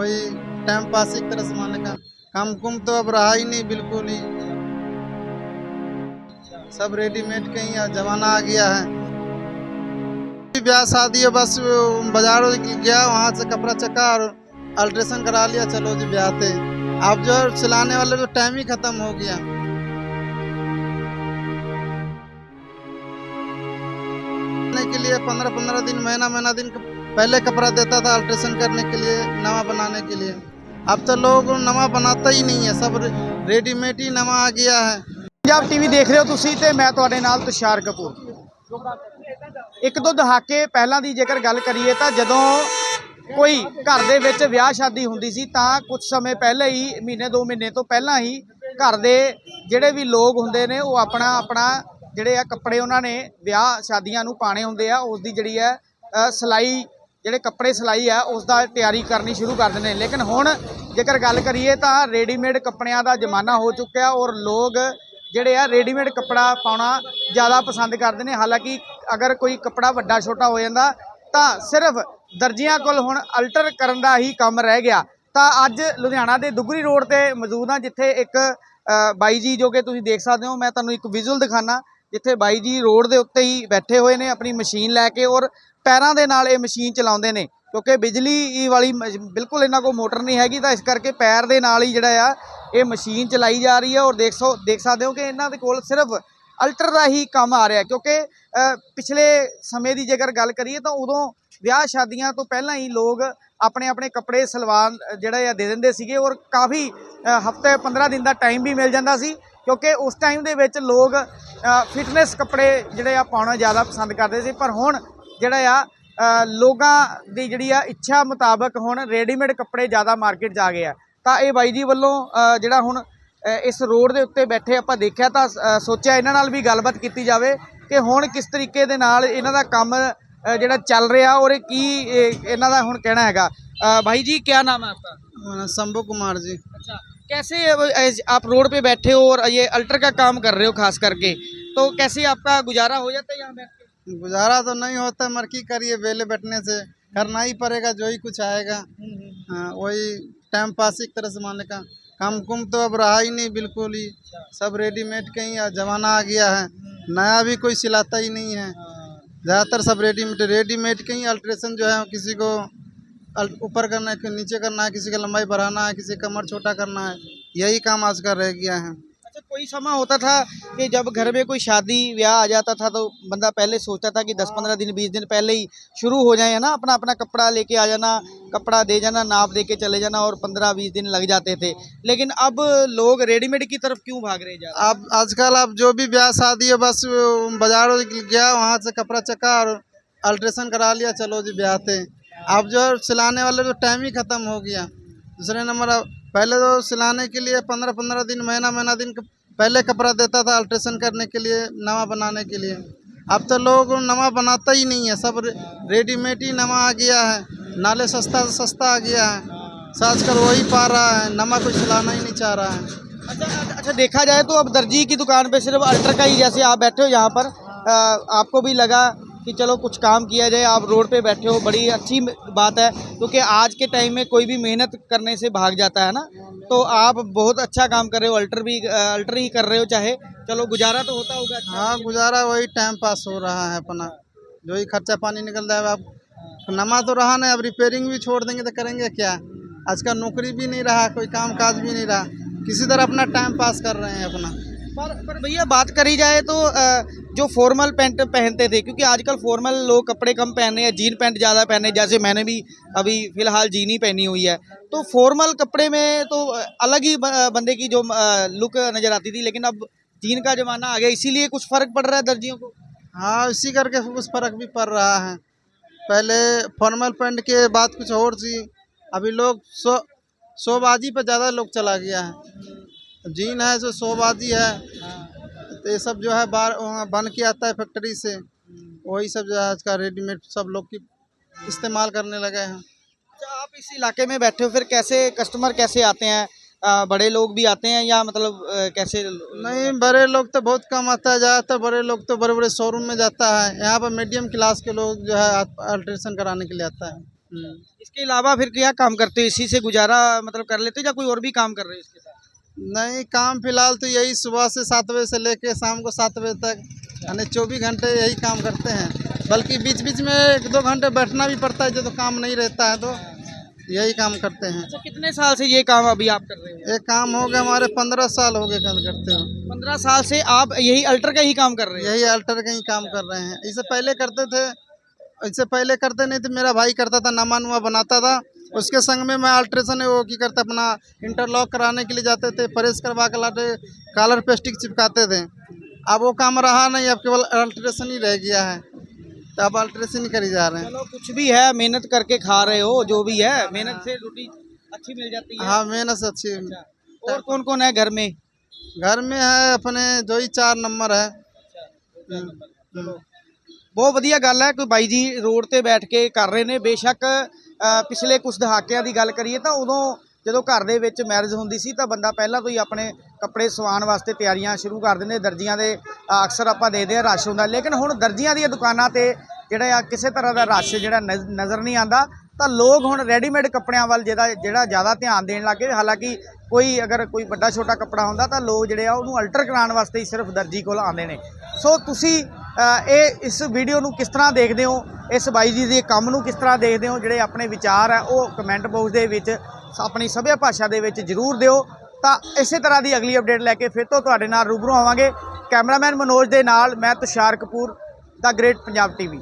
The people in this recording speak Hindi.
वही टाइम पास एक तरह से मानने का काम कुम तो अब रहा ही नहीं, बिल्कुल ही। सब रेडीमेड का ही जमाना आ गया है। ब्याह, शादी है, बस बाज़ार गया, वहाँ से कपड़ा चक्का और अल्ट्रेशन करा लिया, चलो जी ब्याह थे अब जो सिलाने वाले तो टाइम ही खत्म हो गया। के लिए पंद्रह पंद्रह दिन महीना महीना दिन पहले कपड़ा देता था अल्ट्रेशन करने के लिए नवा बनाने के लिए अब तो लोग नवा बनाता ही नहीं है सब रेडीमेड ही नवा आ गया है ਪੰਜਾਬ ਟੀਵੀ ਦੇਖ ਰਹੇ ਹੋ ਤੁਸੀਂ ਤੇ ਮੈਂ ਤੁਹਾਡੇ ਨਾਲ ਤੁਸ਼ਾਰ ਕਪੂਰ ਇੱਕ ਦੋ ਦਹਾਕੇ ਪਹਿਲਾਂ ਦੀ ਜੇਕਰ ਗੱਲ ਕਰੀਏ ਤਾਂ ਜਦੋਂ ਕੋਈ ਘਰ ਦੇ ਵਿੱਚ ਵਿਆਹ ਸ਼ਾਦੀ ਹੁੰਦੀ ਸੀ ਤਾਂ ਕੁਝ ਸਮੇਂ ਪਹਿਲਾਂ ਹੀ ਮਹੀਨੇ ਦੋ ਮਹੀਨੇ ਤੋਂ ਪਹਿਲਾਂ ਹੀ ਘਰ ਦੇ ਜਿਹੜੇ ਵੀ ਲੋਕ ਹੁੰਦੇ ਨੇ ਉਹ ਆਪਣਾ ਆਪਣਾ ਜਿਹੜੇ ਆ ਕੱਪੜੇ ਉਹਨਾਂ ਨੇ ਵਿਆਹ ਸ਼ਾਦੀਆਂ ਨੂੰ ਪਾਣੇ ਹੁੰਦੇ ਆ ਉਸ ਦੀ ਜਿਹੜੀ ਹੈ ਅ, ਸਿਲਾਈ ਜਿਹੜੇ ਕੱਪੜੇ ਸਿਲਾਈ ਆ, ਉਸ ਦਾ ਤਿਆਰੀ ਕਰਨੀ ਸ਼ੁਰੂ ਕਰ ਦਿੰਦੇ ਨੇ। ਲੇਕਿਨ ਹੁਣ ਜੇਕਰ ਗੱਲ ਕਰੀਏ ਤਾਂ ਰੈਡੀਮੇਡ ਕੱਪੜਿਆਂ ਦਾ ਜ਼ਮਾਨਾ ਹੋ ਚੁੱਕਿਆ ਔਰ ਲੋਕ ਜਿਹੜੇ ਆ ਰੈਡੀਮੇਡ ਕੱਪੜਾ ਪਾਉਣਾ ਜ਼ਿਆਦਾ ਪਸੰਦ ਕਰਦੇ ਨੇ। ਹਾਲਾਂਕਿ ਅਗਰ ਕੋਈ ਕੱਪੜਾ ਵੱਡਾ ਛੋਟਾ ਹੋ ਜਾਂਦਾ, ਤਾਂ ਸਿਰਫ ਦਰਜੀਆਂ ਕੋਲ ਹੁਣ ਅਲਟਰ ਕਰਨ ਦਾ ਹੀ ਕੰਮ ਰਹਿ ਗਿਆ। ਤਾਂ ਅੱਜ ਲੁਧਿਆਣਾ ਦੇ ਦੁਗਰੀ ਰੋਡ ਤੇ ਮੌਜੂਦ ਹਾਂ, ਜਿੱਥੇ ਇੱਕ ਬਾਈ ਜੀ ਜੋ ਕਿ ਤੁਸੀਂ ਦੇਖ ਸਕਦੇ ਹੋ, ਮੈਂ ਤੁਹਾਨੂੰ ਇੱਕ ਵਿਜ਼ੂਅਲ ਦਿਖਾਣਾ ਜਿੱਥੇ ਬਾਈ ਜੀ ਰੋਡ ਦੇ ਉੱਤੇ ਹੀ ਬੈਠੇ ਹੋਏ ਨੇ, ਆਪਣੀ ਮਸ਼ੀਨ ਲੈ ਕੇ ਔਰ ਪੈਰਾਂ ਦੇ ਨਾਲ ਇਹ ਮਸ਼ੀਨ ਚਲਾਉਂਦੇ ਨੇ ਕਿਉਂਕਿ ਬਿਜਲੀ ਵਾਲੀ ਮਸ਼- ਬਿਲਕੁਲ ਇਹਨਾਂ ਕੋਲ ਮੋਟਰ ਨਹੀਂ ਹੈਗੀ ਤਾਂ ਇਸ ਕਰਕੇ ਪੈਰ ਦੇ ਨਾਲ ਹੀ ਜਿਹੜਾ ਆ ਇਹ ਮਸ਼ੀਨ ਚਲਾਈ ਜਾ ਰਹੀ ਹੈ ਔਰ ਦੇਖ ਸੋ ਦੇਖ ਸਕਦੇ ਹੋ ਕਿ ਇਹਨਾਂ ਦੇ ਕੋਲ ਸਿਰਫ ਅਲਟਰ ਦਾ ਹੀ ਕੰਮ ਆ ਰਿਹਾ ਕਿਉਂਕਿ ਪਿਛਲੇ ਸਮੇਂ ਦੀ ਜੇਕਰ ਗੱਲ ਕਰੀਏ ਤਾਂ ਉਦੋਂ ਵਿਆਹ ਸ਼ਾਦੀਆਂ ਤੋਂ ਪਹਿਲਾਂ ਹੀ ਲੋਕ ਆਪਣੇ ਆਪਣੇ ਕੱਪੜੇ ਸਲਵਾਨ ਅ, ਜਿਹੜੇ ਆ ਦੇ ਦਿੰਦੇ ਸੀਗੇ। ਔਰ ਕਾਫੀ ਹਫ਼ਤੇ 15 ਦਿਨ ਦਾ ਟਾਈਮ ਵੀ ਮਿਲ ਜਾਂਦਾ ਸੀ ਕਿਉਂਕਿ ਉਸ ਟਾਈਮ ਦੇ ਵਿੱਚ ਲੋਕ ਫਿਟਨੈਸ ਕੱਪੜੇ ਜਿਹੜੇ ਆ ਪਾਉਣਾ ਜ਼ਿਆਦਾ ਪਸੰਦ ਕਰਦੇ ਸੀ। ਪਰ ਹੁਣ ਜਿਹੜਾ ਆ ਅ, ਲੋਕਾਂ ਦੀ ਜਿਹੜੀ ਆ ਇੱਛਾ ਮੁਤਾਬਕ ਹੁਣ ਰੈਡੀਮੇਡ ਕੱਪੜੇ ਜ਼ਿਆਦਾ ਮਾਰਕੀਟ 'ਚ ਆ ਗਏ ਆ ਤਾਂ ਇਹ ਬਾਈ ਜੀ ਵੱਲੋਂ ਅ, ਜਿਹੜਾ ਹੁਣ ਅ, ਇਸ ਰੋਡ ਦੇ ਉੱਤੇ ਬੈਠੇ ਆਪਾਂ ਦੇਖਿਆ ਤਾਂ ਅ, ਸੋਚਿਆ ਇਹਨਾਂ ਨਾਲ ਵੀ ਗੱਲਬਾਤ ਕੀਤੀ ਜਾਵੇ ਕਿ ਹੁਣ ਕਿਸ ਤਰੀਕੇ ਦੇ ਨਾਲ ਇਹਨਾਂ ਦਾ ਕੰਮ ਅ, ਜਿਹੜਾ ਚੱਲ ਰਿਹਾ ਔਰ ਇਹ ਕੀ ਇਹ ਇਹਨਾਂ ਦਾ ਹੁਣ ਕਹਿਣਾ ਹੈਗਾ ਅ, भाई जी क्या नाम है आपका अ, शंभू कुमार जी अच्छा कैसे अब ऐस- आप रोड पे बैठे हो और ये अल्टर का काम कर रहे हो खास करके तो कैसे आपका गुजारा हो जाता है यहाँ बैठ के गुजारा तो नहीं होता मर की करिए वेले बैठने से। करना ही पड़ेगा जो ही कुछ आएगा। हाँ, वही टाइम पास एक तरह से मानने का काम कुम तो अब रहा ही नहीं बिल्कुल ही। सब रेडीमेड का ही जमाना आ गया है। नया भी कोई सिलाता ही नहीं है। ज़्यादातर सब रेडीमेड रेडीमेड के ही अल्ट्रेशन जो है किसी को ऊपर करना है नीचे करना है किसी का लंबाई बढ़ाना है किसी कमर छोटा करना है। यही काम आजकल रह गया है। अच्छा कोई समय होता था कि जब घर में कोई शादी, ब्याह आ जाता था तो बंदा पहले सोचता था कि 10-15 दिन 20 दिन पहले ही शुरू हो जाए, है ना? अपना अपना कपड़ा लेके आ जाना, कपड़ा दे जाना, नाप दे के चले जाना और 15-20 दिन लग जाते थे। लेकिन अब लोग रेडीमेड की तरफ़ क्यों भाग रहे जा अब आजकल अब जो भी ब्याह, शादी है, बस बाज़ार गया, वहाँ से कपड़ा चका और अल्ट्रेशन करा लिया, चलो जी ब्याह थे अब जो सिलाने वाले तो टाइम ही ख़त्म हो गया। दूसरे नंबर पहले तो सिलाने के लिए पंद्रह पंद्रह दिन, महीना महीना दिन पहले कपड़ा देता था अल्ट्रेशन करने के लिए नवा बनाने के लिए। अब तो लोग नवा बनाता ही नहीं है सब रेडीमेड ही नवा आ गया है नाले सस्ता सस्ता आ गया है। साज कर वही पा रहा है नवा कुछ लाना ही नहीं चाह रहा है। अच्छा अच्छा- अच्छा देखा जाए तो अब दर्जी की दुकान पे सिर्फ़ अल्ट्रा का ही जैसे आप बैठे हो यहाँ पर आ, आपको भी लगा कि चलो कुछ काम किया जाए आप रोड पे बैठे हो बड़ी अच्छी बात है क्योंकि आज के टाइम में कोई भी मेहनत करने से भाग जाता है ना? तो आप बहुत अच्छा काम कर रहे हो अल्टर भी अल्टर ही कर रहे हो चाहे चलो गुजारा तो होता होगा अच्छा। हाँ गुजारा वही टाइम पास हो रहा है अपना। जो ही खर्चा पानी निकल रहा है अब नमा तो रहा नहीं अब रिपेयरिंग भी छोड़ देंगे तो करेंगे क्या? आजकल नौकरी भी नहीं रहा कोई काम काज भी नहीं रहा। किसी तरह अपना टाइम पास कर रहे हैं अपना। पर पर भैया बात करी जाए तो जो फॉर्मल पैंट पहनते थे, क्योंकि आजकल फॉर्मल लोग कपड़े कम पहने हैं जीन पैंट ज़्यादा पहने जैसे मैंने भी अभी फ़िलहाल जीन ही पहनी हुई है। तो फॉर्मल कपड़े में तो अलग ही बंदे की जो लुक नज़र आती थी, लेकिन अब जीन का ज़माना आ गया, इसीलिए कुछ फ़र्क पड़ रहा है दर्जियों को? हाँ इसी करके कुछ फ़र्क भी पड़ रहा है। पहले फॉर्मल पैंट के बाद कुछ और थी, अभी लोग सो शोबाजी पर ज़्यादा लोग चला गया है। जीन है, जो शोबाजी है तो ये सब जो है बार बन के आता है फैक्ट्री से। वही सब जो है आज का रेडीमेड सब लोग की इस्तेमाल करने लगे हैं। अच्छा आप इस इलाके में बैठे हो फिर कैसे कस्टमर कैसे आते हैं? अ, बड़े लोग भी आते हैं या मतलब अ, कैसे नहीं बड़े लोग तो बहुत कम आता है। ज़्यादातर बड़े लोग तो बड़े बड़े शोरूम में जाता है। यहाँ पर मीडियम क्लास के लोग जो है अल्ट्रेशन कराने के लिए आता है। हम्म। इसके अलावा फिर क्या काम करते हो? इसी से गुजारा मतलब कर लेते हो या कोई और भी काम कर रहे हो इसके साथ? नहीं काम फ़िलहाल तो यही सुबह से सात बजे से लेके शाम को सात बजे तक यानी चौबीस घंटे यही काम करते हैं। बल्कि बीच बीच में एक दो घंटे बैठना भी पड़ता है जब तो काम नहीं रहता है तो यही काम करते हैं। अच्छा कितने साल से ये काम अभी आप कर रहे हैं? ये काम हो गया हमारे पंद्रह साल हो गए कल करते हो पंद्रह साल से आप यही अल्टर का ही काम कर रहे हैं? यही अल्टर का ही काम कर रहे हैं। इससे पहले करते थे इससे पहले करते नहीं थे मेरा भाई करता था नमा नुमा बनाता था। उसके संग में मैं अल्ट्रेशन वो की करता अपना इंटरलॉक कराने के लिए जाते थे प्रेस करवा कर लाते कलर पेस्टिक चिपकाते थे अब वो काम रहा नहीं अब केवल अल्ट्रेशन ही रह गया है तो अब अल्ट्रेशन ही करी जा रहे हैं चलो कुछ भी है मेहनत करके खा रहे हो जो भी है मेहनत से रोटी अच्छी मिल जाती है हाँ मेहनत से अच्छी और कौन कौन है घर में घर में है अपने जो ही चार नंबर है हम्म, हम्म। ਬਹੁਤ ਵਧੀਆ ਗੱਲ ਹੈ ਕੋਈ ਬਾਈ ਜੀ ਰੋਡ ਤੇ ਬੈਠ ਕੇ ਕਰ ਰਹੇ ਨੇ ਬੇਸ਼ੱਕ ਅ, ਪਿਛਲੇ ਕੁਝ ਦਹਾਕਿਆਂ ਦੀ ਗੱਲ ਕਰੀਏ ਤਾਂ ਉਦੋਂ ਜਦੋਂ ਘਰ ਦੇ ਵਿੱਚ ਮੈਰਿਜ ਹੁੰਦੀ ਸੀ ਤਾਂ ਬੰਦਾ ਪਹਿਲਾਂ ਤੋਂ ਹੀ ਆਪਣੇ ਕੱਪੜੇ ਸਵਾਉਣ ਵਾਸਤੇ ਤਿਆਰੀਆਂ ਸ਼ੁਰੂ ਕਰ ਦਿੰਦੇ, ਦਰਜੀਆਂ ਦੇ ਅਕਸਰ ਆਪਾਂ ਦੇਖਦੇ ਆ ਰਸ਼ ਹੁੰਦਾ। ਲੇਕਿਨ ਹੁਣ ਦਰਜੀਆਂ ਦੀਆਂ ਦੁਕਾਨਾਂ ਤੇ ਜਿਹੜਾ ਆ ਕਿਸੇ ਤਰ੍ਹਾਂ ਦਾ ਰਸ਼ ਜਿਹੜਾ ਨਜ਼- ਨਜ਼ਰ ਨਹੀਂ ਆਂਦਾ ਤਾਂ ਲੋਕ ਹੁਣ ਰੈਡੀਮੇਡ ਕੱਪੜਿਆਂ ਵੱਲ ਜਿਹੜਾ ਜਿਹੜਾ ਜ਼ਿਆਦਾ ਧਿਆਨ ਦੇਣ ਲੱਗੇ ਹਾਲਾਂਕਿ ਕੋਈ ਅਗਰ ਕੋਈ ਵੱਡਾ ਛੋਟਾ ਕੱਪੜਾ ਹੁੰਦਾ ਤਾਂ ਲੋਕ ਜਿਹੜੇ ਆ ਉਹਨੂੰ ਅਲਟਰ ਕਰਾਉਣ ਵਾਸਤੇ ਹੀ ਸਿਰਫ ਦਰਜੀ ਕੋਲ ਆਉਂਦੇ ਨੇ। ਸੋ ਤੁਸੀਂ ਇਹ ਇਸ ਵੀਡੀਓ ਨੂੰ ਕਿਸ ਤਰ੍ਹਾਂ ਦੇਖਦੇ ਹੋ? ਇਸ ਬਾਈ ਜੀ ਦੇ ਕੰਮ ਨੂੰ ਕਿਸ ਤਰ੍ਹਾਂ ਦੇਖਦੇ ਹੋ? ਜਿਹੜੇ ਆਪਣੇ ਵਿਚਾਰ ਆ, ਉਹ ਕਮੈਂਟ ਬਾਕਸ ਦੇ ਵਿੱਚ ਆਪਣੀ ਸਭਿਆ ਭਾਸ਼ਾ ਦੇ ਵਿੱਚ ਜ਼ਰੂਰ ਦਿਓ। ਤਾਂ ਇਸੇ ਤਰ੍ਹਾਂ ਦੀ ਅਗਲੀ ਅਪਡੇਟ ਲੈ ਕੇ ਫਿਰ ਤੋਂ ਤੁਹਾਡੇ ਨਾਲ ਰੂਬਰੂ ਆਵਾਂਗੇ। ਕੈਮਰਾਮੈਨ ਮਨੋਜ ਦੇ ਨਾਲ, ਮੈਂ Tushar Kapoor, the great Punjab TV